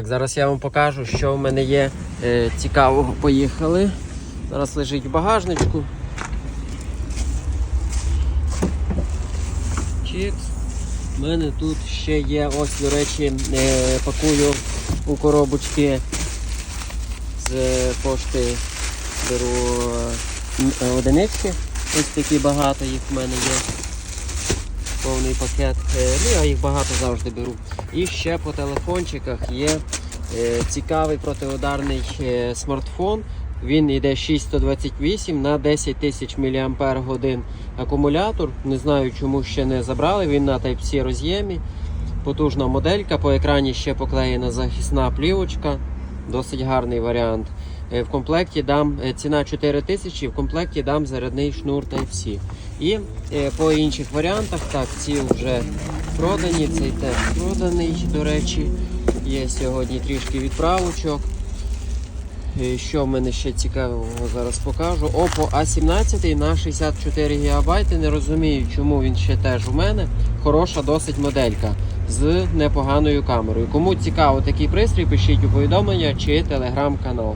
Так, зараз я вам покажу, що в мене є е, цікавого. Поїхали. Зараз лежить в багажничку. Чікс. У мене тут ще є, ось, до речі, е, пакую у коробочки з пошти беру е, е, одинички. Ось такі багато їх в мене є. Повний пакет. Е, Ну, я їх багато завжди беру. І ще по телефончиках є е, цікавий протиударний е, смартфон. Він йде 6128 на 10 тисяч мАч акумулятор. Не знаю, чому ще не забрали. Він на Type-C роз'ємі. Потужна моделька. По екрані ще поклеєна захисна плівочка. Досить гарний варіант. Е, В комплекті дам е, ціна 4 тисячі, в комплекті дам зарядний шнур Type-C. І е, по інших варіантах, так, ці вже продані, цей теж проданий, до речі. Є сьогодні трішки відправочок. Що в мене ще цікавого зараз покажу. Oppo A17 на 64 ГБ. Не розумію, чому він ще теж у мене. Хороша досить моделька з непоганою камерою. Кому цікаво такий пристрій, пишіть у повідомлення чи телеграм-канал.